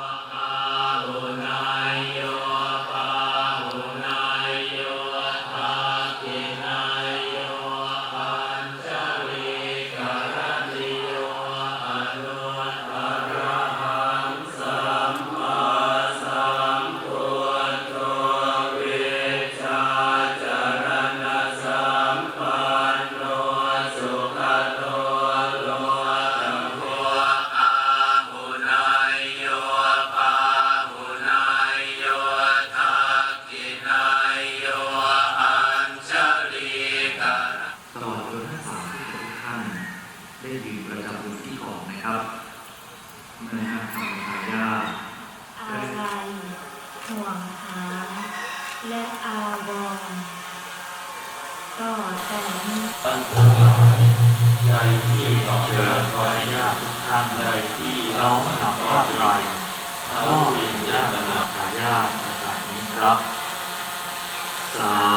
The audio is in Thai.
ต ตลอดจนทั้งสามที่ทุกท่าน ได้ยืนประจำบนที่ของนะครับในทางของทายาทอะไรห่วงหา และอาวรต่อแต่นี้ในที่ต่อเดินขออนุญาตทุกท่านในที่เราหนับภาพไรมอบวิญญาณนาทายาทในการนี้ครับสา